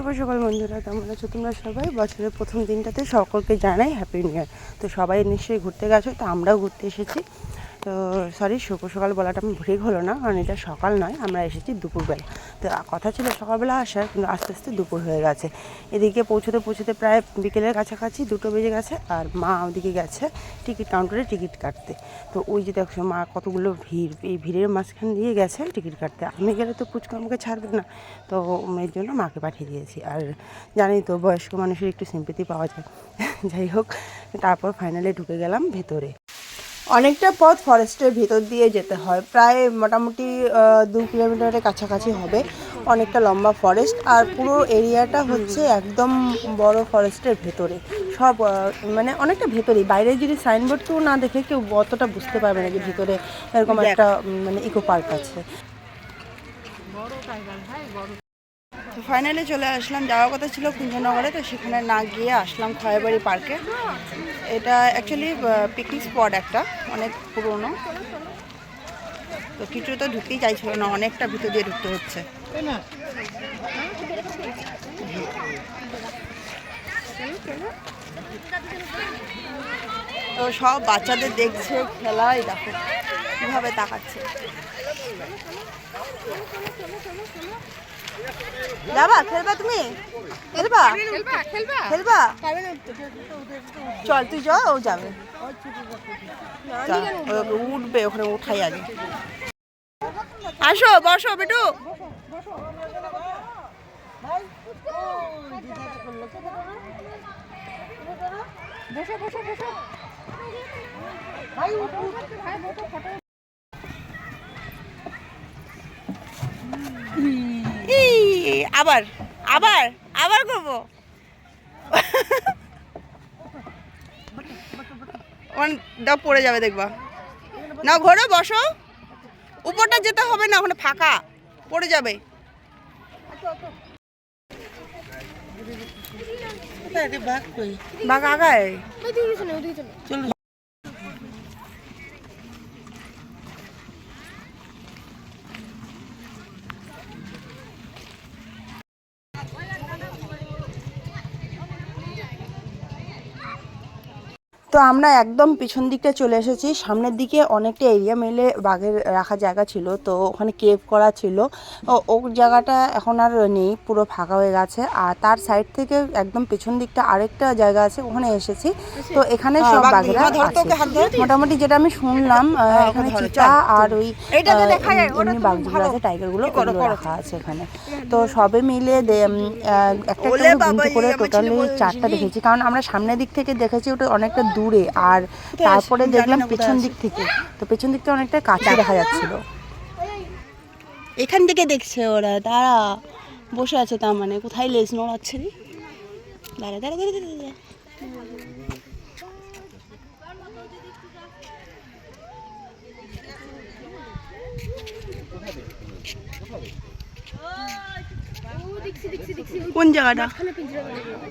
শুভ সকাল বন্ধুরা, কেমন আছো তোমরা সবাই? বছরের প্রথম দিনটাতে সকলকে জানাই হ্যাপি নিউ ইয়ার তো সবাই নিশ্চয়ই ঘুরতে গেছো, তো আমরাও ঘুরতে এসেছি। তো সরি শুভ সকাল বলাটা আমি ঠিক হলো না, কারণ এটা সকাল নয়, আমরা এসেছি দুপুরবেলা। তো কথা ছিল সকালবেলা আসার, কিন্তু আস্তে আস্তে দুপুর হয়ে গেছে। এদিকে পৌঁছতে পৌঁছতে প্রায় বিকেলের কাছাকাছি দুটো বেজে গেছে, আর মা ওদিকে গেছে টিকিট কাউন্টারে টিকিট কাটতে। তো ওই যে দেখছ মা কতগুলো ভিড়, এই ভিড়ের মাঝখান দিয়ে গেছে টিকিট কাটতে। আমি গেলে তো পুচকু আমাকে ছাড়বে না। তো এর জন্য মাকে পাঠিয়ে দিয়েছি। আর জানি তো বয়স্ক মানুষের একটু সিম্পেতি পাওয়া যায়। যাই হোক, তারপর ফাইনালে ঢুকে গেলাম ভেতরে। অনেকটা পথ ফরেস্টের ভিতর দিয়ে যেতে হয়। প্রায় মোটামুটি দু কিলোমিটারের কাছাকাছি হবে অনেকটা লম্বা ফরেস্ট। আর পুরো এরিয়াটা হচ্ছে একদম বড় ফরেস্টের ভেতরে। সব মানে অনেকটা ভেতরেই। বাইরে যদি সাইনবোর্ড কেউ না দেখে কেউ অতটা বুঝতে পারবে না যে ভিতরে এরকম একটা মানে ইকো পার্ক আছে। তো ফাইনালি চলে আসলাম। যাওয়ার কথা ছিল কুঞ্জনগরে, তো সেখানে না গিয়ে আসলাম খয়াবাড়ি পার্কে। এটা অ্যাকচুয়ালি পিকনিক স্পট একটা, অনেক পুরনো। তো কিছু তো ঢুকতেই চাইছিল না, অনেকটা ভিতর দিয়ে ঢুকতে হচ্ছে। তো সব বাচ্চাদের দেখছে খেলাই দেখো, কীভাবে তাকাচ্ছে। যাবা খেলবা তুমি? খেলবা? খেলবা চল তুই যা ও যাবে। উঠবে ওখানে উঠাই আগে। আসো বসো বেটু। ই, আবার আবার আবার করব। ওখানে দাও পড়ে যাবে দেখবা। না ঘোরো বসো। উপরটা যেতে হবে না ওখানে ফাঁকা। পড়ে যাবে। বাঘ আগায়। তো আমরা একদম পিছন দিকটা চলে এসেছি। সামনের দিকে অনেকটা এরিয়া মেলে বাঘের রাখা জায়গা ছিল তো ওখানে কেভ করা ছিল। ও জায়গাটা এখন আর নেই পুরো ফাঁকা হয়ে গেছে। আর তার সাইড থেকে একদম পেছন দিকটা আরেকটা জায়গা আছে ওখানে এসেছি। তো এখানে সব বাঘেরা আছে। মোটামুটি যেটা আমি শুনলাম এখানে চিতা আর ওই এমনি বাঘ যেগুলো আছে টাইগারগুলো ওগুলো রাখা আছে এখানে। তো সবে মিলে একটা করে টোটালি চারটা দেখেছি। কারণ আমরা সামনের দিক থেকে দেখেছি ওটা অনেকটা দূরে আর তারপরে দেখলাম পেছন দিক থেকে। তো পেছন দিকটা অনেকটা কাছে দেখা যাচ্ছিল। এখান থেকে দেখছে ওরা। তারা বসে আছে তার মানে। কোথায় লেজ নড়াচ্ছে রে? দাঁড়া দাঁড়া দাঁড়া। কোন জায়গাটা?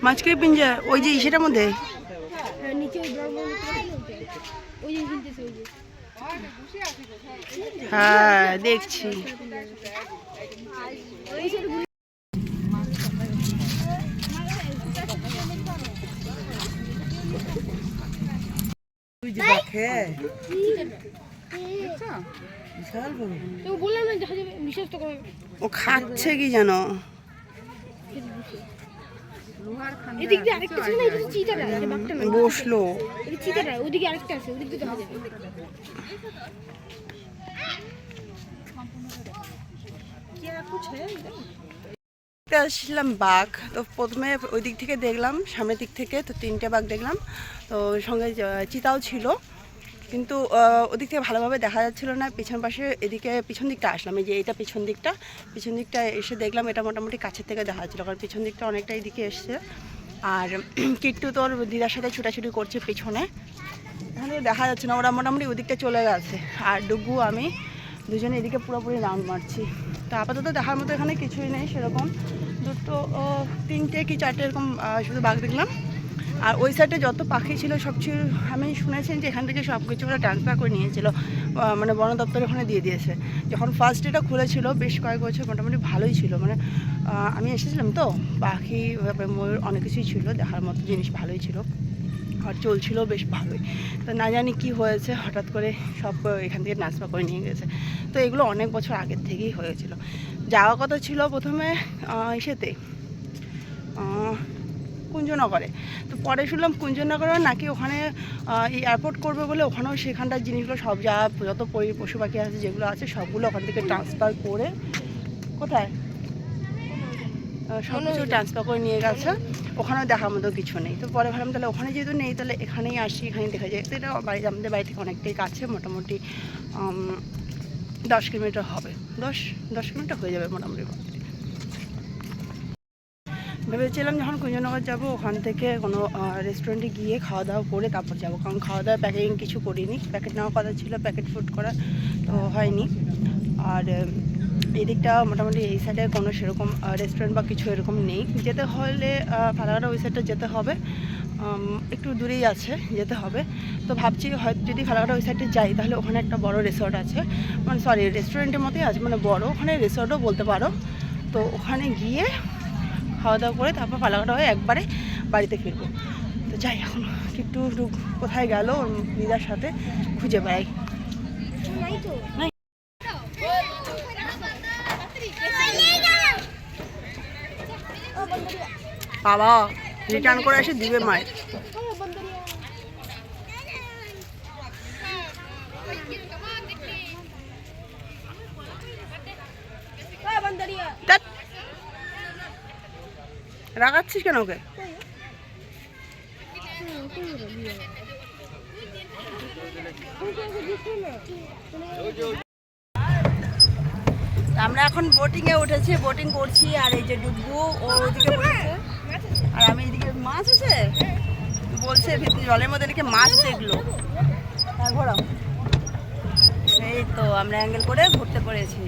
মাঝখানে পিঞ্জা ওই যে সেটার মধ্যে? হ্যাঁ দেখছি। ও খাচ্ছে কি জানো এদিক দিয়ে আরেকটা ছিল না এটা তো চিতাটা বাঘটা না বসল। এটা চিতাটা ওদিকে আরেকটা আছে ওদিক দিয়ে দেখা যাবে। দেখতে আসছিলাম বাঘ তো প্রথমে ওই দিক থেকে দেখলাম সামনের দিক থেকে তো তিনটে বাঘ দেখলাম। তো সঙ্গে চিতাও ছিল। কিন্তু ওদিক থেকে ভালোভাবে দেখা যাচ্ছিল না। পিছন পাশে এদিকে পিছন দিকটা আসলাম। এই যে এটা পিছন দিকটা পিছন দিকটা এসে দেখলাম এটা মোটামুটি কাছের থেকে দেখা যাচ্ছিল, কারণ পিছন দিকটা অনেকটা এদিকে এসছে। আর কিট্টু তোর দিদার সাথে ছুটাছুটি করছে পিছনে। এখানে দেখা যাচ্ছে না, ওরা মোটামুটি ওদিকটা চলে গেছে। আর ডুগু, আমি দুজনে এদিকে পুরোপুরি রাউন্ড মারছি। তো আপাতত দেখার মতো এখানে কিছুই নেই সেরকম। দুটো তিনটে কি চারটে এরকম শুধু বাঘ দেখলাম। আর ওই সাইডে যত পাখি ছিল সব ছিল আমি শুনেছেন যে এখান থেকে সব কিছু ওরা ট্রান্সফার করে নিয়েছিল। মানে বন দপ্তর ওখানে দিয়ে দিয়েছে। যখন ফার্স্ট এটা খুলেছিল বেশ কয়েক বছর মোটামুটি ভালোই ছিল। মানে আমি এসেছিলাম তো পাখি ময়ূর অনেক কিছুই ছিল দেখার মতো জিনিস ভালোই ছিল। আর চলছিল বেশ ভালোই। তো না জানি কি হয়েছে হঠাৎ করে সব এখান থেকে ট্রান্সফার করে নিয়ে গেছে। তো এগুলো অনেক বছর আগের থেকেই হয়েছিল। যাওয়া কথা ছিল প্রথমে আহ, কুঞ্জনগরে। তো পরে শুনলাম কুঞ্জনগরে নাকি ওখানে এয়ারপোর্ট করবে বলে ওখানেও সেখানটার জিনিসগুলো সব যা যত পশু পাখি আছে যেগুলো আছে সবগুলো ওখান থেকে ট্রান্সফার করে কোথায়? সব কিছু ট্রান্সফার করে নিয়ে গেছে। ওখানেও দেখার মতো কিছু নেই। তো পরে ভাবলাম তাহলে ওখানে যেহেতু নেই তাহলে এখানেই আসি, এখানেই দেখা যায়। তো এটা বাড়ি আমাদের বাড়ি থেকে অনেকটাই কাছে, মোটামুটি দশ কিলোমিটার হবে। দশ দশ কিলোমিটার হয়ে যাবে মোটামুটি। ভেবেছিলাম যখন কুঞ্জনগর যাব ওখান থেকে কোনো রেস্টুরেন্টে গিয়ে খাওয়া দাওয়া করে তারপর যাব। কারণ খাওয়া দাওয়া প্যাকেজিং কিছু করিনি। প্যাকেট নেওয়ার কথা ছিল প্যাকেট ফুড করা তো হয়নি। আর এদিকটা মোটামুটি এই সাইডে কোনো সেরকম রেস্টুরেন্ট বা কিছু এরকম নেই। যেতে হলে আহ, ফালাকাটা ওই সাইডটা যেতে হবে। একটু দূরেই আছে যেতে হবে। তো ভাবছি হয়তো যদি ফালাকাটা ওই সাইডে যাই তাহলে ওখানে একটা বড় রিসর্ট আছে। মানে সরি রেস্টুরেন্টের মতোই আছে মানে বড়। ওখানে রিসর্টও বলতে পারো। তো ওখানে গিয়ে খাওয়া দাওয়া করে তারপর ফালাকাটা হয়ে একবারে বাড়িতে ফিরবো তো যাই, এখন একটু কোথায় গেল ওর দিদার সাথে খুঁজে নাই। বাবা রিটার্ন করে এসে দিবে মায়ের রাগাচ্ছিস কেন ওকে? আমরা এখন বোটিং এ উঠেছি বোটিং করছি, আর এই যে ডুববু, ও ওদিকে আর আমি এদিকে, মাছ আছে? বলছে জলের মধ্যে নাকি মাছ দেখল। হ্যাঁ ঘোরাও। এই তো, আমরা অ্যাঙ্গেল করে ঘুরতে পেরেছি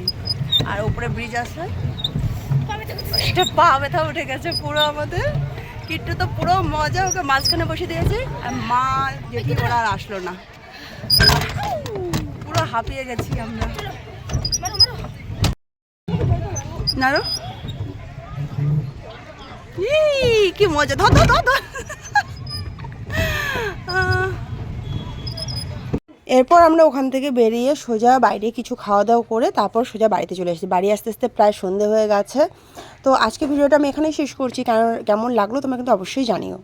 আর উপরে ব্রিজ আছে। এটা পা ব্যথা উঠে গেছে পুরো আমাদের। কিট্টু তো পুরো মজা ওকে মাঝখানে বসে দিয়েছে। আর মা যেটি ওরা আর আসলো না। পুরো হাঁপিয়ে গেছি আমরা। নারো? কি মজা। ধর ধর ধর। এরপর আমরা ওখান থেকে বেরিয়ে সোজা বাইরে কিছু খাওয়া দাওয়া করে তারপর সোজা বাড়িতে চলে এসেছি। বাড়ি আস্তে আস্তে প্রায় সন্ধে হয়ে গেছে। তো আজকে ভিডিওটা আমি এখানেই শেষ করছি। কেন কেমন লাগল তোমরা কিন্তু অবশ্যই জানিও।